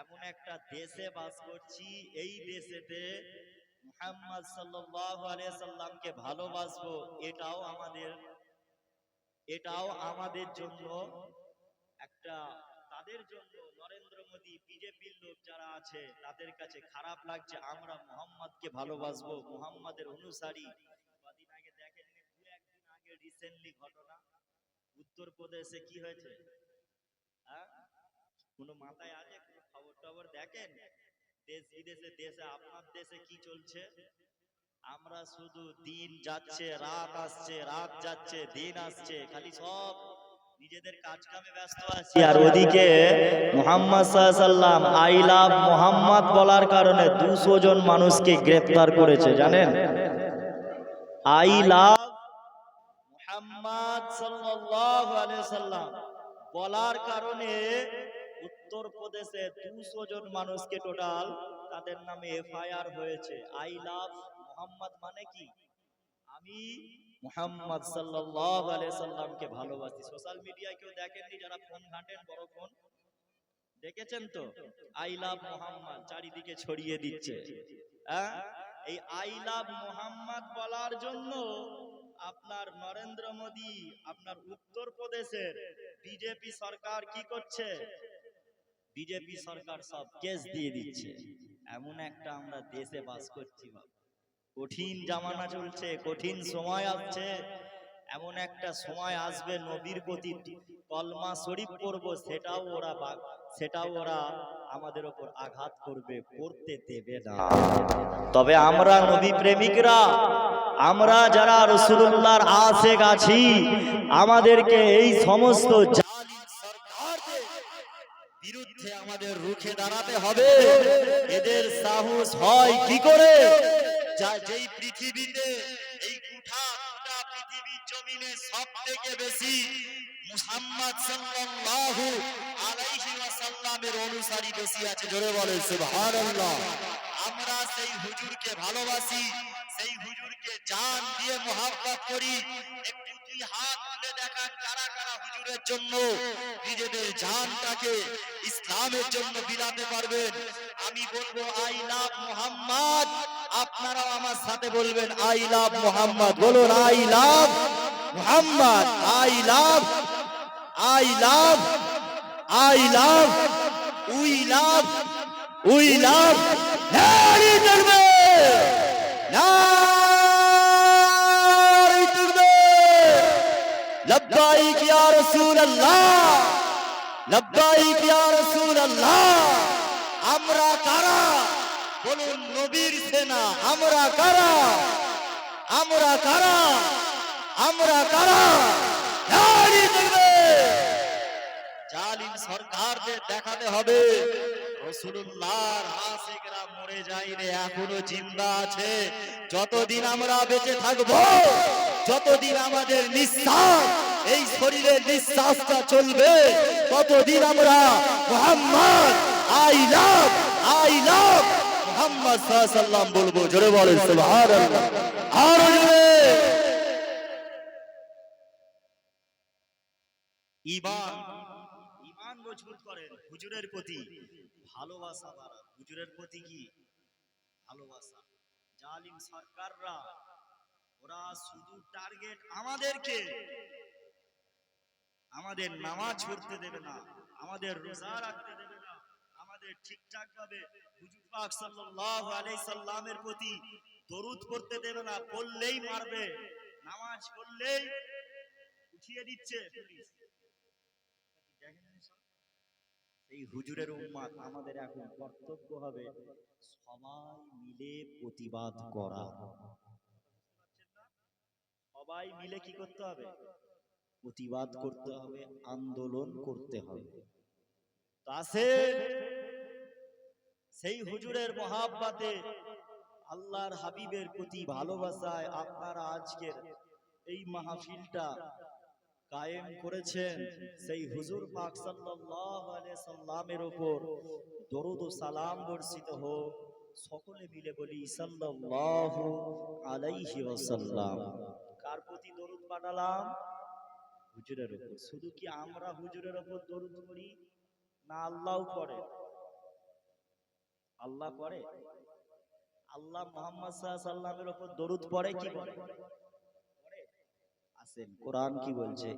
এমন একটা দেশে বাস করছি, এই দেশেতে মুহাম্মদ সাল্লামকে ভালোবাসবো, এটাও আমাদের এটাও আমাদের জন্য একটা, তাদের জন্য নরেন্দ্র মোদী বিজেপির লোক যারা আছে, তাদের কাছে খারাপ লাগছে, আমরা মোহাম্মদকে ভালোবাসবো, মোহাম্মদের অনুসারী। কদিন আগে দেখেননি দু একদিন আগে রিসেন্টলি ঘটনা, উত্তরপ্রদেশে কি হয়েছে? হ্যাঁ? কোনো মাথায় আছে? কোনো খবর টবর দেখেন? দেশ বিদেশে, দেশে, আপনার দেশে কি চলছে? আমরা শুধু দিন যাচ্ছে, রাত আসছে, রাত যাচ্ছে, দিন আসছে, খালি সব নিজেদের কাজ কামে ব্যস্ত আছি। আর ওদিকে মোহাম্মদ সাল্লাম আই লাভ মোহাম্মদ বলার কারণে দুশো জন মানুষকে গ্রেফতার করেছে, জানেন? আই লাভ মোহাম্মদ সাল্লাম বলার কারণে উত্তরপ্রদেশে দুশো জন মানুষকে টোটাল তাদের নামে এফআইআর হয়েছে। আই লাভ মোহাম্মদ মানে কি? আমি মোহাম্মদ সাল্লামকে ভালোবাসি। সোশ্যাল মিডিয়ায় কেউ দেখেননি যারা ফোন ঘাটেন, বড় ফোন? দেখেছেন তো? আই লাভ মোহাম্মদ চারিদিকে ছড়িয়ে দিচ্ছে। হ্যাঁ? এই আই লাভ মোহাম্মদ বলার জন্য আপনার নরেন্দ্র মোদী, আপনার উত্তরপ্রদেশের বিজেপি সরকার কি করছে? বিজেপি সরকার সব কেস দিয়ে দিচ্ছে। এমন একটা আমরা দেশে বাস করছি। কঠিন জামানা চলছে, কঠিন সময় আসছে। এমন একটা সময় আসবে নবীর প্রতি, কলমা শরীফ পড়ব, সেটাও ওরা সেটাও ওরা আমাদের ওপর আঘাত করবে করতে দেবে না। তবে আমরা নবী প্রেমিকরা, আমরা যারা রসুল্লাহর আশেক আছি, আমাদেরকে এই সমস্ত জালিম সরকারদের বিরুদ্ধে আমাদের রুখে দাঁড়াতে হবে। এদের সাহস হয় কি করে? যেই পৃথিবীতে এই গুঠা গুঠা পৃথিবীর জমিনে সব থেকে বেশি আছে আমরা সেই হুজুরকে ভালোবাসি, সেই হুজুরকে জান দিয়ে মোহাব্বত করি। একটু দুই হাত তুলে দেখান কারা হুজুরের জন্য নিজেদের জানটাকে ইসলামের জন্য বিলাতে পারবেন। আমি বলব, আই লাভ মোহাম্মদ। আপনারাও আমার সাথে বলবেন, আই লাভ মোহাম্মদ। বলুন, I love Muhammad. I love I love I love, we love we love. নারী রাসূলুল্লাহ। আমরা কারা? বলুন, নবীর সেনা, আমরা কারা? আমরা কারা? আমরা কারা? জালিম সরকারদের দেখাতে হবে। রসুল্লাহর আশিকরা মরে যায়নি, এখনও জিন্দা আছে। যতদিন আমরা বেঁচে থাকব, যতদিন আমাদের নিঃশ্বাস এই শরীরের নিঃশ্বাসটা চলবে। ততদিন আমরা Muhammad I love I love Muhammad সাল্লাম বলব, জোরে সুবহানাল্লাহ। আরও ইমান ইমান মজবুত করেন হুজুরের প্রতি। ভালোবাসা বাড়ান। হুজুরের প্রতি কি? ভালোবাসা। জালিম সরকাররা, ওরা শুধু টার্গেট আমাদেরকে। আমাদের নামাজ পড়তে দেবে না, আমাদের রোজা রাখতে দেবে না, আমাদের ঠিকঠাক ভাবে হুজুর পাক সাল্লাল্লাহু আলাইহি সাল্লামের প্রতি দরুদ পড়তে দেবে না, পড়লেই মারবে, নামাজ পড়লেই উঠিয়ে দিচ্ছে এই হুজুরের উম্মাদ আমাদের এখন কর্তব্য হবে সবাই মিলে প্রতিবাদ করা। সবাই মিলে কি করতে হবে? প্রতিবাদ করতে হবে, আন্দোলন করতে হবে। সেই হুজুরের মহাব্বাতে আল্লাহর হাবিবের প্রতি ভালোবাসায় আপনারা আজকের এই মাহফিলটা কায়েম করেছেন। সেই হুজুর পাক সাল্লামের উপর দরুদ সালাম বর্ষিত হোক, সকলে মিলে বলি সাল্লাল্লাহু আলাইহি ওয়াসাল্লাম। কার প্রতি দরুদ পাঠালাম? হুজুরের উপর। শুধু কি আমরা হুজুরের উপর দরুদ করি না আল্লাহও করে আল্লাহ পড়ে? আল্লাহ মোহাম্মদ সাল্লামের উপর দরুদ পড়ে কি আসেন কোরআন কি বলছে?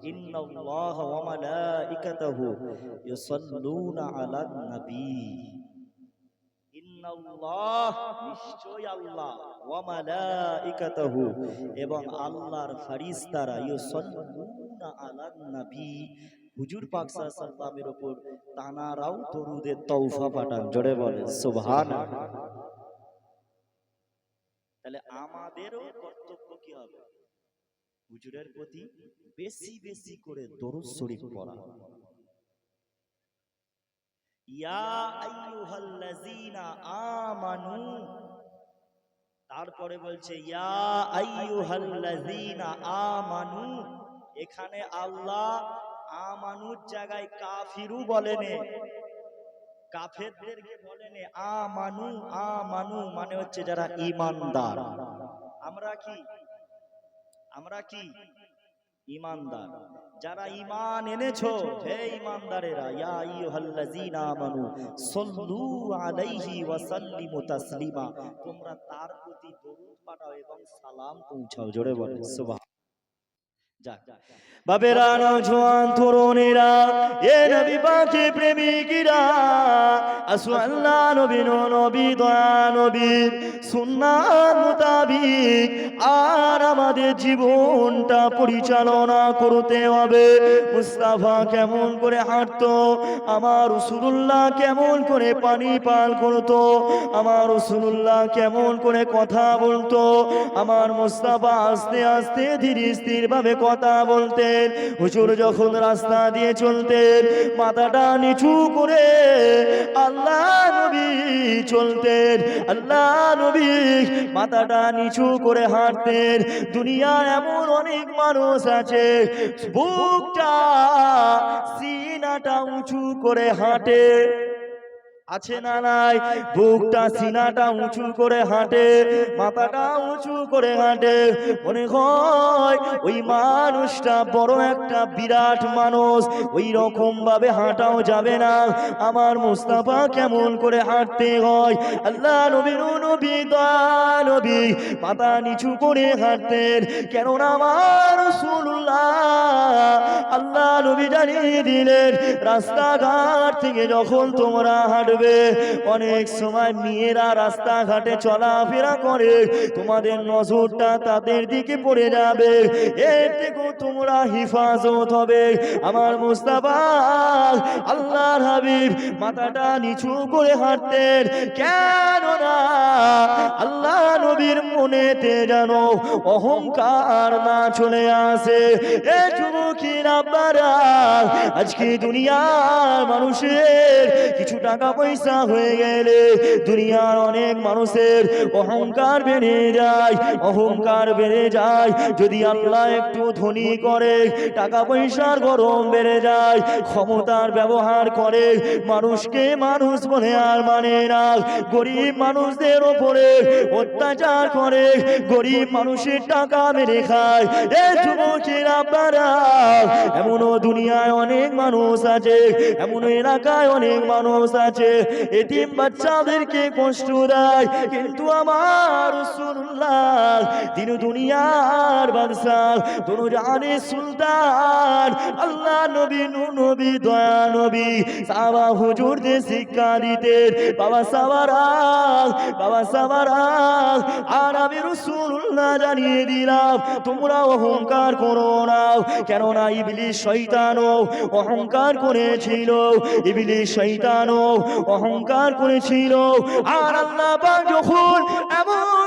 আল্লাহ। এবং আল্লাহর ফেরেশতারা ইউসাল্লুনা নবী হুজুর পাক উপর তানারাও দরুদের তৌফা পাঠান সুবহানাল্লাহ। তাহলে আমাদেরও কর্তব্য কি হবে? হুজুরের প্রতি বেশি বেশি করে দরুদ শরীফ পড়া। ইয়া আইয়ুহাল্লাযীনা আমানু। তারপরে বলছে, ইয়া আইয়ুহাল্লাযীনা আমানু। এখানে আল্লাহ আমানুর জায়গায় কাফিরু বলেনে। কাফেরদেরকে বলেনে, আমানু আমানু মানে হচ্ছে যারা ঈমানদার আমরা কি? আমরা কি? ইমানদার। যারা ইমান এনেছো, হে ইমানদারেরা তোমরা তার প্রতি দরুদ পাঠাও এবং সালাম পৌঁছাও, জোরে বলে বাবেরা তরুণেরা এ নবী পাখি প্রেমিকিরা। আসু আল্লাহ নবী নবী দয়া নবীর সুন্নাত মোতাবিক। আর আমাদের জীবনটা পরিচালনা করতে হবে। মুস্তাফা কেমন করে হাঁটতো আমার রসুল্লাহ কেমন করে পানি পান করতো আমার রসুল্লাহ কেমন করে কথা বলতো আমার মুস্তাফা আস্তে আস্তে ধীরে স্থির ভাবে কথা বলতেন। হুজুর যখন রাস্তা দিয়ে চলতেন, মাথাটা নিচু করে আল্লাহ নবী চলতেন, আল্লাহ নবী মাথাটা নিচু করে হাঁটতেন। দুনিয়ার এমন অনেক মানুষ আছে, বুকটা, সিনাটা উঁচু করে হাঁটে। আছে না নাই? বুকটা সিনাটা উঁচু করে হাঁটে মাথাটা উঁচু করে হাঁটে। মনে হয় ওই মানুষটা বড় একটা বিরাট মানুষ। ওই রকম ভাবে হাঁটাও যাবে না। আমার মুস্তাফা কেমন করে হাঁটতে হয়? আল্লাহ নবীর নবী নবী মাথা নিচু করে হাঁটতেন। কেননা আমার রাসূলুল্লাহ আল্লাহ নবী জানিয়ে দিলেন রাস্তাঘাট থেকে যখন তোমরা হাঁটবে অনেক সময় মেয়েরা রাস্তাঘাটে চলাফেরা করে। তোমাদের নজরটা তাদের দিকে পড়ে যাবে। থেকেও তোমরা হিফাজত হবে। আমার মুস্তাফা, আল্লাহর হাবিব, মাথাটা নিচু করে হাঁটতেন। কেন না আল্লাহ নবীর মনেতে যেন অহংকার না চলে আসে। এ যুবকীর আজকে দুনিয়ার মানুষের কিছু টাকা পয়সা হয়ে গেলে দুনিয়ার অনেক মানুষের অহংকার বেড়ে যায়, অহংকার বেড়ে যায়। যদি আল্লাহ একটু ধনী করে টাকা পয়সার গরম বেড়ে যায়, ক্ষমতার ব্যবহার করে, মানুষকে মানুষ বলে আর মানে না। গরিব মানুষদের ওপরে অত্যাচার করে, গরিব মানুষের টাকা মেরে খায়। এ যুবকের আপনারা, এমনও দুনিয়ায় অনেক মানুষ আছে এমন এলাকায় অনেক মানুষ আছে এতিম বাচ্চাদেরকে কষ্ট দেয়। কিন্তু আমার রাসূলুল্লাহ দিন দুনিয়ার বাদশাহ, দুনো জানে সুলতান, আল্লাহ নবী নূ নবী, দয়া নবী সাবা হুজুরদের শিক্ষা দিতেন। বাবা সাবারা বাবা সাবারা আর আমি রসুল্লাহ জানিয়ে দিলাম তোমরা অহংকার করো না। কেননা ইবলিশ শৈতানও অহংকার করেছিল। ইবলিশ শৈতানও অহংকার করেছিল। আর আল্লাহ যখন এমন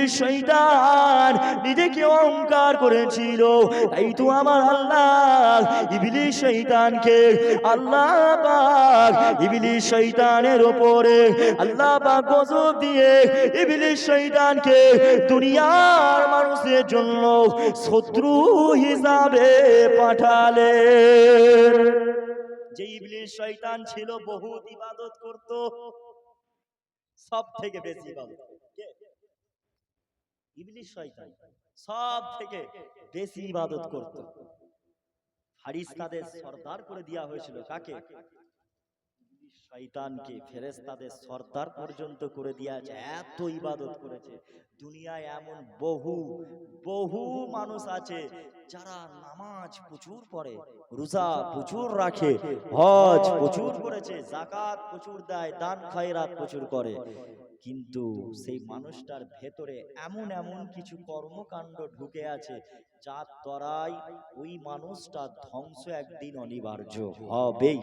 শৈতান নিজেকে অহংকার করেছিল তাই তো আমার আল্লাহ শৈতানকে আল্লাহ পাক শৈতানের ওপরে আল্লাহ পাক গজব দিয়ে শৈতানকে দুনিয়ার মানুষের জন্য শত্রু হিসাবে পাঠালে যে ইবলিশ শয়তান ছিল বহুত ইবাদত করত সব থেকে বেশি ইবাদত? শয়তান সব থেকে বেশি ইবাদত করত। ফারিস্তাদের সর্দার করে হয়েছিল কাকে? শয়তানকে ফেরেশতাদের সর্দার পর্যন্ত করে দেওয়া আছে এত ইবাদত করেছে। দুনিয়ায় এমন বহু বহু মানুষ আছে যারা নামাজ প্রচুর পড়ে, রোজা প্রচুর রাখে, হজ প্রচুর করেছে জাকাত প্রচুর দেয়, দান খয়রাত প্রচুর করে। কিন্তু সেই মানুষটার ভেতরে এমন এমন কিছু কর্মকাণ্ড ঢুকে আছে যার দ্বারাই ওই মানুষটা ধ্বংস একদিন অনিবার্য হবেই।